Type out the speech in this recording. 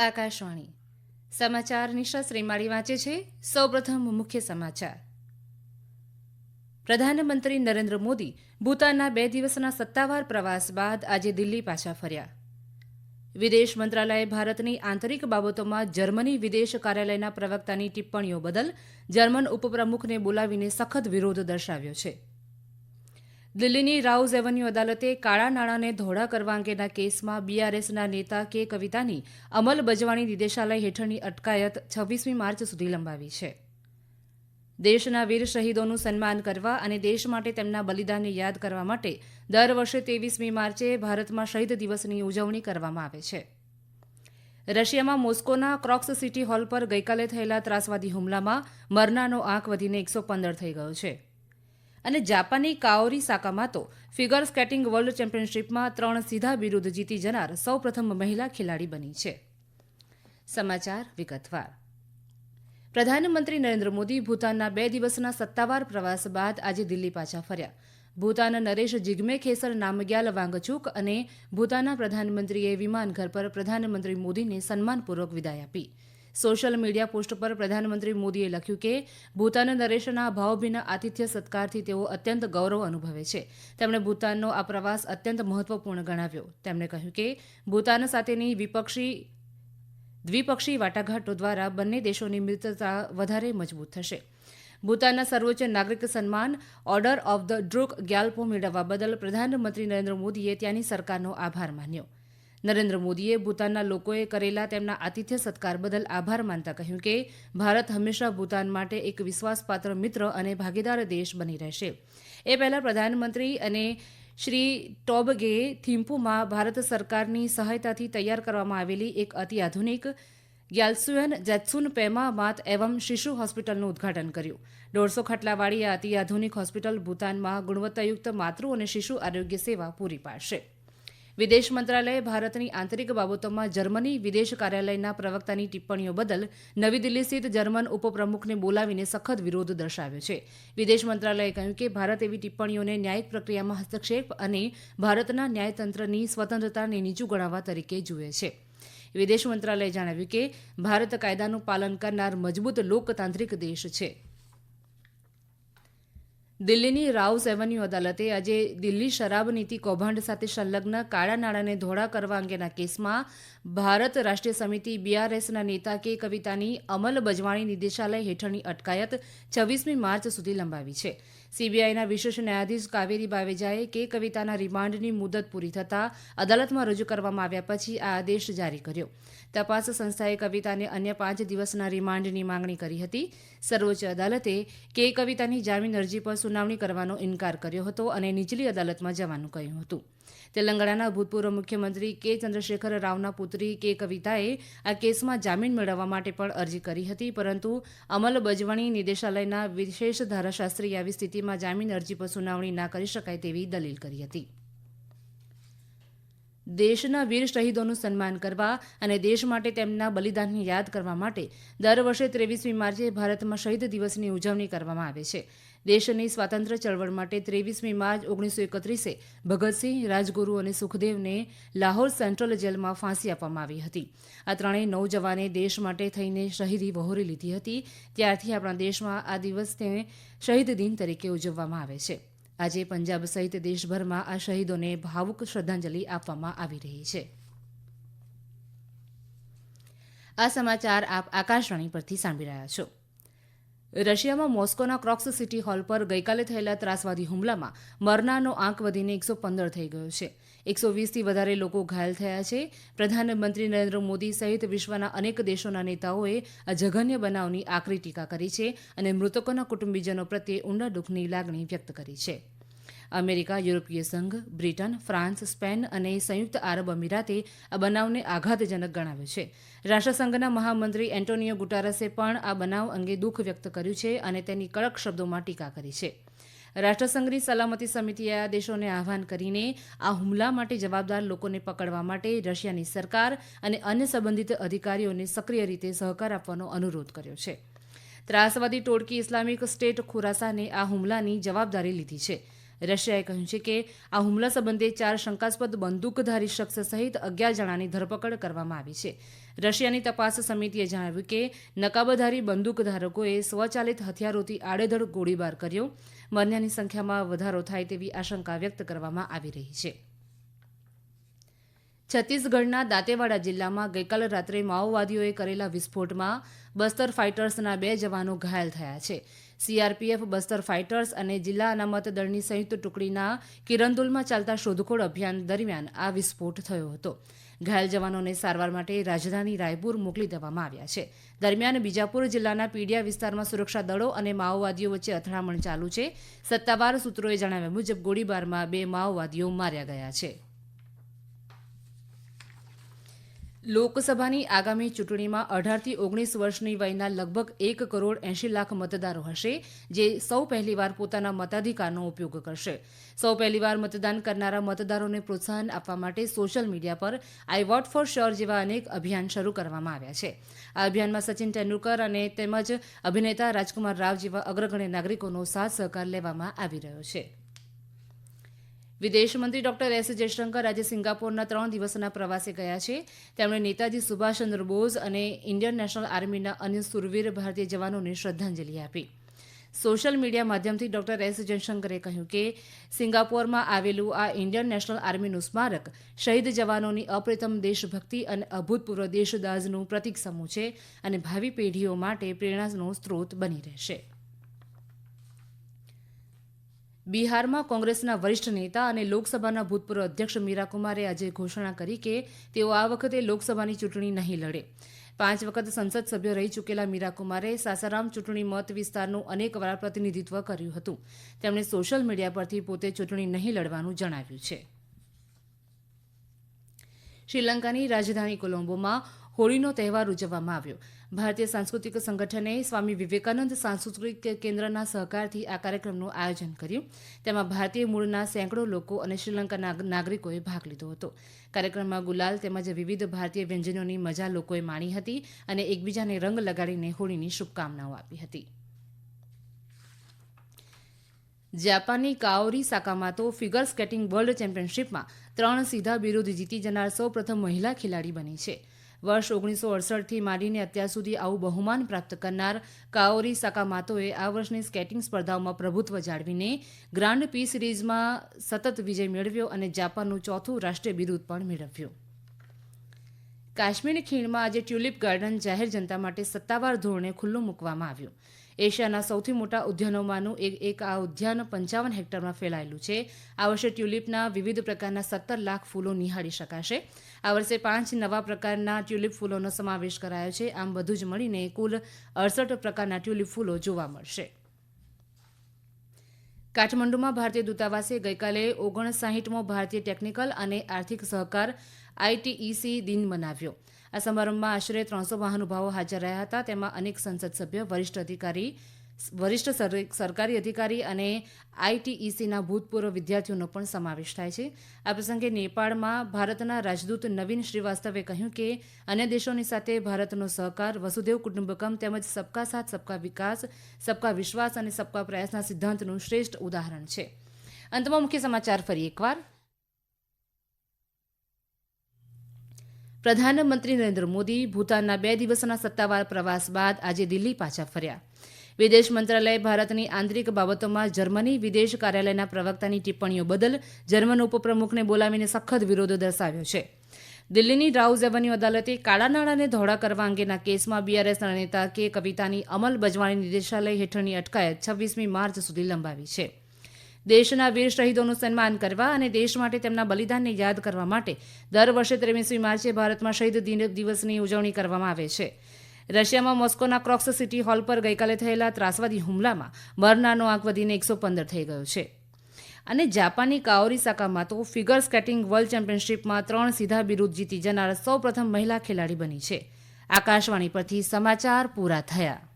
આકાશવાણી. સમાચાર નિશા શ્રીમાળી વાંચે છે. સૌપ્રથમ મુખ્ય સમાચાર. પ્રધાનમંત્રી નરેન્દ્ર મોદી ભૂતાનના બે દિવસના સત્તાવાર પ્રવાસ બાદ આજે દિલ્હી પાછા ફર્યા. વિદેશ મંત્રાલયે ભારતની આંતરિક બાબતોમાં જર્મની વિદેશ કાર્યાલયના પ્રવક્તાની ટિપ્પણીઓ બદલ જર્મન ઉપપ્રમુખને બોલાવીને સખત વિરોધ દર્શાવ્યો છે. દિલ્હીની રાઉઝ એવન્યુ અદાલતે કાળા નાણાંને ધોળા કરવા અંગેના કેસમાં બીઆરએસના નેતા કે કવિતાની અમલ બજવાણી નિદેશાલય હેઠળની અટકાયત છવ્વીસમી માર્ચ સુધી લંબાવી છે. દેશના વીર શહીદોનું સન્માન કરવા અને દેશ માટે તેમના બલિદાનને યાદ કરવા માટે દર વર્ષે ત્રેવીસમી માર્ચે ભારતમાં શહીદ દિવસની ઉજવણી કરવામાં આવે છે. રશિયામાં મોસ્કોના ક્રોક્સ સિટી હોલ પર ગઈકાલે થયેલા ત્રાસવાદી હુમલામાં મરનાનો આંક વધીને એકસો પંદર થઈ ગયો છે. અને જાપાની Kaori Sakamoto figure skating world ચેમ્પિયનશિપમાં ત્રણ સીધા બિરુદ જીતી જનાર સૌપ્રથમ મહિલા ખેલાડી બની છે. સમાચાર વિગતવાર. પ્રધાનમંત્રી નરેન્દ્ર મોદી ભૂતાનના બે દિવસના સત્તાવાર પ્રવાસ બાદ આજે દિલ્હી પાછા ફર્યા. ભૂતાન નરેશ જિગ્મે ખેસર નામગ્યાલ વાંગચુક અને ભૂતાનના પ્રધાનમંત્રીએ વિમાનઘર પર પ્રધાનમંત્રી મોદીને સન્માનપૂર્વક વિદાય આપી. સોશિયલ મીડિયા પોસ્ટ પર પ્રધાનમંત્રી મોદીએ લખ્યું કે, ભૂતાન નરેશના ભાવભીના આતિથ્ય સત્કારથી તેઓ અત્યંત ગૌરવ અનુભવે છે. તેમણે ભૂતાનનો આ પ્રવાસ અત્યંત મહત્વપૂર્ણ ગણાવ્યો. તેમણે કહ્યું કે, ભૂતાન સાથેની વિપક્ષી, દ્વિપક્ષી વાટાઘાટો દ્વારા બંને દેશોની મિત્રતા વધારે મજબૂત થશે. ભૂતાનના સર્વોચ્ચ નાગરિક સન્માન, order of the Druk Gyalpo મેળવવા બદલ પ્રધાનમંત્રી નરેન્દ્ર મોદીએ ત્યાંની સરકારનો આભાર માન્યો. નરેન્દ્ર મોદીએ ભૂતાનના લોકોએ કરેલા તેમના આતિથ્ય સત્કાર બદલ આભાર માનતા કહ્યું કે ભારત હંમેશા ભૂતાન માટે એક વિશ્વાસપાત્ર મિત્ર અને ભાગીદાર દેશ બની રહેશે. એ પહેલા પ્રધાનમંત્રી અને શ્રી ટોબગે થિમ્પુમાં ભારત સરકારની સહાયતાથી તૈયાર કરવામાં આવેલી એક અતિઆધુનિક ગ્યાલસુયન જેત્સુન પેમા માત એવમ શિશુ હોસ્પિટલનું ઉદઘાટન કર્યું. દોઢસો ખટલાવાળી આ આધુનિક હોસ્પિટલ ભૂતાનમાં ગુણવત્તાયુક્ત માતૃ અને શિશુ આરોગ્ય સેવા પૂરી પાડશે. વિદેશ મંત્રાલયે ભારતની આંતરિક બાબતોમાં જર્મની વિદેશ કાર્યાલયના પ્રવક્તાની ટિપ્પણીઓ બદલ નવી દિલ્હી સ્થિત જર્મન ઉપપ્રમુખને બોલાવીને સખત વિરોધ દર્શાવ્યો છે. વિદેશ મંત્રાલયે કહ્યું કે ભારત એવી ટિપ્પણીઓને ન્યાયિક પ્રક્રિયામાં હસ્તક્ષેપ અને ભારતના ન્યાયતંત્રની સ્વતંત્રતાને નીચું ગણાવવા તરીકે જુએ છે. વિદેશ મંત્રાલયે જણાવ્યું કે ભારત કાયદાનું પાલન કરનાર મજબૂત લોકતાંત્રિક દેશ છે. દિલ્હીની રાઉઝ એવન્યુ અદાલતે આજે દિલ્હી શરાબ નીતિ કૌભાંડ સાથે સંલગ્ન કાળા નાણાંને ધોળા કરવા અંગેના કેસમાં ભારત રાષ્ટ્રીય સમિતિ બીઆરએસના નેતા કે કવિતાની અમલ બજવાણી નિદેશાલય હેઠળની અટકાયત છવ્વીસમી માર્ચ સુધી લંબાવી છે. સીબીઆઈના વિશેષ ન્યાયાધીશ કાવેરી બાવેજાએ કે કવિતાના રિમાન્ડની મુદત પૂરી થતાં અદાલતમાં રજૂ કરવામાં આવ્યા પછી આ આદેશ જારી કર્યો. તપાસ સંસ્થાએ કવિતાને અન્ય પાંચ દિવસના રિમાન્ડની માંગણી કરી હતી. સર્વોચ્ચ અદાલતે કે કવિતાની જામીન અરજી પર સુનાવણી કરવાનો ઇનકાર કર્યો હતો અને નીચલી અદાલતમાં જવાનું કહ્યું હતું. તેલંગાણાના ભૂતપૂર્વ મુખ્યમંત્રી કે ચંદ્રશેખર રાવના પુત્રી કે કવિતાએ આ કેસમાં જામીન મેળવવા માટે પણ અરજી કરી હતી, પરંતુ અમલ બજવણી નિદેશાલયના વિશેષ ધારાશાસ્ત્રી આવી સ્થિતિમાં જામીન અરજી પર સુનાવણી ના કરી શકાય તેવી દલીલ કરી હતી. દેશના વીર શહીદોનું સન્માન કરવા અને દેશ માટે તેમના બલિદાનને યાદ કરવા માટે દર વર્ષે ત્રેવીસમી માર્ચે ભારતમાં શહીદ દિવસની ઉજવણી કરવામાં આવે છે. દેશની સ્વાતંત્ર્ય ચળવળ માટે ત્રેવીસમી માર્ચ ઓગણીસો એકત્રીસે ભગતસિંહ, રાજગુરુ અને સુખદેવને લાહોર સેન્ટ્રલ જેલમાં ફાંસી આપવામાં આવી હતી. આ ત્રણેય નૌજવાને દેશ માટે થઈને શહીદી વહોરી લીધી હતી. ત્યારથી આપણા દેશમાં આ દિવસને શહીદ દિન તરીકે ઉજવવામાં આવે છે. આજે પંજાબ સહિત દેશભરમાં આ શહીદોને ભાવુક શ્રદ્ધાંજલિ આપવામાં આવી રહી છે. આ સમાચાર આપ આકાશવાણી પરથી સાંભળી રહ્યા છો. રશિયામાં મોસ્કોના ક્રોક્સ સિટી હોલ પર ગઈકાલે થયેલા ત્રાસવાદી હુમલામાં મરનારનો આંક વધીને એકસો પંદર થઈ ગયો છે. એકસો વીસથી વધારે લોકો ઘાયલ થયા છે. પ્રધાનમંત્રી નરેન્દ્ર મોદી સહિત વિશ્વના અનેક દેશોના નેતાઓએ આ જઘન્ય બનાવની આકરી ટીકા કરી છે અને મૃતકોના કુટુંબીજનો પ્રત્યે ઊંડા દુઃખની લાગણી વ્યક્ત કરી છે. અમેરિકા, યુરોપીય સંઘ, બ્રિટન, ફ્રાન્સ, સ્પેન અને સંયુક્ત આરબ અમીરાતે આ બનાવને આઘાતજનક ગણાવ્યો છે. રાષ્ટ્રસંઘના મહામંત્રી એન્ટોનિયો ગુટારસે પણ આ બનાવ અંગે દુઃખ વ્યક્ત કર્યું છે અને તેની કડક શબ્દોમાં ટીકા કરી છે. રાષ્ટ્રસંઘની સલામતી સમિતિએ આ દેશોને આહવાન કરીને આ હુમલા માટે જવાબદાર લોકોને પકડવા માટે રશિયાની સરકાર અને અન્ય સંબંધિત અધિકારીઓને સક્રિય રીતે સહકાર આપવાનો અનુરોધ કર્યો છે. ત્રાસવાદી ટોળકી ઇસ્લામિક સ્ટેટ ખુરાસાને આ હુમલાની જવાબદારી લીધી છે. રશિયાએ કહ્યું છે કે આ હુમલા સંબંધે ચાર શંકાસ્પદ બંદૂકધારી શખ્સ સહિત અગિયાર જણાની ધરપકડ કરવામાં આવી છે. રશિયાની તપાસ સમિતિએ જણાવ્યું કે નકાબધારી બંદૂકધારકોએ સ્વચાલિત હથિયારોથી આડેધડ ગોળીબાર કર્યો. મરનારની સંખ્યામાં વધારો થાય તેવી આશંકા વ્યક્ત કરવામાં આવી રહી છે. છત્તીસગઢના દાંતેવાડા જિલ્લામાં ગઈકાલ રાત્રે માઓવાદીઓએ કરેલા વિસ્ફોટમાં બસ્તર ફાઇટર્સના બે જવાનો ઘાયલ થયા છે. સીઆરપીએફ, બસ્તર ફાઇટર્સ અને જિલ્લા અનામત દળની સંયુક્ત ટુકડીના કિરંદુલમાં ચાલતા શોધખોળ અભિયાન દરમિયાન આ વિસ્ફોટ થયો હતો. ઘાયલ જવાનોને સારવાર માટે રાજધાની રાયપુર મોકલી દેવામાં આવ્યા છે. દરમિયાન બીજાપુર જિલ્લાના પીડિયા વિસ્તારમાં સુરક્ષા દળો અને માઓવાદીઓ વચ્ચે અથડામણ ચાલુ છે. સત્તાવાર સૂત્રોએ જણાવ્યા મુજબ ગોળીબારમાં બે માઓવાદીઓ માર્યા ગયા છે. લોકસભાની આગામી ચૂંટણીમાં અઢારથી ઓગણીસ વર્ષની વયના લગભગ એક કરોડ એંશી લાખ મતદારો હશે, જે સૌ પહેલીવાર પોતાના મતાધિકારનો ઉપયોગ કરશે. સૌ પહેલીવાર મતદાન કરનારા મતદારોને પ્રોત્સાહન આપવા માટે સોશિયલ મીડિયા પર આઈ વોટ ફોર શ્યોર જેવા અનેક અભિયાન શરૂ કરવામાં આવ્યા છે. આ અભિયાનમાં સચિન તેંડુલકર અને તેમજ અભિનેતા રાજકુમાર રાવ જેવા અગ્રગણ્ય નાગરિકોનો સાથ સહકાર લેવામાં આવી રહ્યો છે. વિદેશમંત્રી ડોક્ટર એસ જયશંકર આજે સિંગાપોરના ત્રણ દિવસના પ્રવાસે ગયા છે. તેમણે નેતાજી સુભાષચંદ્ર બોઝ અને ઇન્ડિયન નેશનલ આર્મીના અન્ય સુરવીર ભારતીય જવાનોને શ્રદ્ધાંજલિ આપી. સોશિયલ મીડિયા માધ્યમથી ડોક્ટર એસ જયશંકરે કહ્યું કે, સિંગાપોરમાં આવેલું આ ઇન્ડિયન નેશનલ આર્મીનું સ્મારક શહીદ જવાનોની અપ્રતમ દેશભક્તિ અને અભૂતપૂર્વ દેશદાઝનું પ્રતીક સમૂહ છે અને ભાવિ પેઢીઓ માટે પ્રેરણાનો સ્ત્રોત બની રહેશે. બિહારમાં કોંગ્રેસના વરિષ્ઠ નેતા અને લોકસભાના ભૂતપૂર્વ અધ્યક્ષ મીરા કુમારે આજે ઘોષણા કરી કે તેઓ આ વખતે લોકસભાની ચૂંટણી નહીં લડે. પાંચ વખત સંસદ સભ્ય રહી ચૂકેલા મીરા કુમારે સાસારામ ચૂંટણી મત વિસ્તારનું અનેક વાર પ્રતિનિધિત્વ કર્યું હતું. તેમણે સોશિયલ મીડિયા પરથી પોતે ચૂંટણી નહીં લડવાનું જણાવ્યું છે. શ્રીલંકાની રાજધાની કોલંબોમાં હોળીનો તહેવાર ઉજવવામાં આવ્યો. ભારતીય સાંસ્કૃતિક સંગઠને સ્વામી વિવેકાનંદ સાંસ્કૃતિક કેન્દ્રના સહકારથી આ કાર્યક્રમનું આયોજન કર્યું. તેમાં ભારતીય મૂળના સેંકડો લોકો અને શ્રીલંકાના નાગરિકોએ ભાગ લીધો હતો. કાર્યક્રમમાં ગુલાલ તેમજ વિવિધ ભારતીય વ્યંજનોની મજા લોકોએ માણી હતી અને એકબીજાને રંગ લગાડીને હોળીની શુભકામનાઓ આપી હતી. જાપાનની Kaori Sakamoto figure skating world ચેમ્પિયનશિપમાં ત્રણ સીધા બિરુદ જીતી જનાર સૌ પ્રથમ મહિલા ખેલાડી બની છે. વર્ષ ઓગણીસો અડસઠથી માંડીને અત્યાર સુધી આવું બહુમાન પ્રાપ્ત કરનાર કાઓરી સાકામાતોએ આ વર્ષની સ્કેટિંગ સ્પર્ધાઓમાં પ્રભુત્વ જાળવીને ગ્રાન્ડ પી સિરીઝમાં સતત વિજય મેળવ્યો અને જાપાનનું ચોથું રાષ્ટ્રીય બિરુદ પણ મેળવ્યું. કાશ્મીર ખીણમાં આજે ટ્યુલિપ ગાર્ડન જાહેર જનતા માટે સત્તાવાર ધોરણે ખુલ્લું મૂકવામાં આવ્યું. એશિયાના સૌથી મોટા ઉદ્યાનોમાંનું એક એક આ ઉદ્યાન પંચાવન હેક્ટરમાં ફેલાયેલું છે. આ વર્ષે ટ્યુલિપના વિવિધ પ્રકારના સત્તર લાખ ફૂલો નિહાળી શકાશે. આ વર્ષે પાંચ નવા પ્રકારના ટ્યુલિપ ફૂલોનો સમાવેશ કરાયો છે. આમ બધું જ મળીને કુલ અડસઠ પ્રકારના ટ્યુલિપ ફૂલો જોવા મળશે. કાઠમંડુમાં ભારતીય દૂતાવાસે ગઈકાલે ઓગણસાહીઠમો ભારતીય ટેકનિકલ અને આર્થિક સહકાર આઈટીઈસી દિન મનાવ્યો. આ સમારંભમાં આશરે ત્રણસો મહાનુભાવો હાજર રહ્યા હતા. તેમાં અનેક સંસદ સભ્ય, વરિષ્ઠ અધિકારી, વરિષ્ઠ સરકારી અધિકારી અને આઈટીઈસીના ભૂતપૂર્વ વિદ્યાર્થીઓનો પણ સમાવેશ થાય છે. આ પ્રસંગે નેપાળમાં ભારતના રાજદૂત નવીન શ્રીવાસ્તવે કહ્યું કે, અન્ય દેશોની સાથે ભારતનો સહકાર, વસુદેવ કુટુંબકમ તેમજ સબકા સાથ, સબકા વિકાસ, સબકા વિશ્વાસ અને સબકા પ્રયાસના સિદ્ધાંતનું શ્રેષ્ઠ ઉદાહરણ છે. અંતમાં મુખ્ય સમાચાર ફરી એકવાર. પ્રધાનમંત્રી નરેન્દ્ર મોદી ભૂતાનના બે દિવસના સત્તાવાર પ્રવાસ બાદ આજે દિલ્હી પાછા ફર્યા. વિદેશ મંત્રાલયે ભારતની આંતરિક બાબતોમાં જર્મની વિદેશ કાર્યાલયના પ્રવક્તાની ટિપ્પણીઓ બદલ જર્મન ઉપપ્રમુખને બોલાવીને સખત વિરોધ દર્શાવ્યો છે. દિલ્હીની રાઉઝ એવન્યુ અદાલતે કાળા નાણાંને ધોળા કરવા અંગેના કેસમાં બીઆરએસના નેતા કે કવિતાની અમલ બજવાણી નિદેશાલય હેઠળની અટકાયત છવ્વીસમી માર્ચ સુધી લંબાવી છે. દેશના વીર શહીદોનું સન્માન કરવા અને દેશ માટે તેમના બલિદાનને યાદ કરવા માટે દર વર્ષે ત્રેવીસમી માર્ચે ભારતમાં શહીદ દિવસની ઉજવણી કરવામાં આવે છે. રશિયામાં મોસ્કોના ક્રોક્સ સિટી હોલ પર ગઈકાલે થયેલા ત્રાસવાદી હુમલામાં મરનારનો આંક વધીને એકસો પંદર થઈ ગયો છે. અને જાપાનની કાઓરી સાકામાં તો ફિગર સ્કેટિંગ વર્લ્ડ ચેમ્પિયનશિપમાં ત્રણ સીધા બિરુદ જીતી જનાર સૌ પ્રથમ મહિલા ખેલાડી બની છે. આકાશવાણી પરથી સમાચાર પૂરા થયા.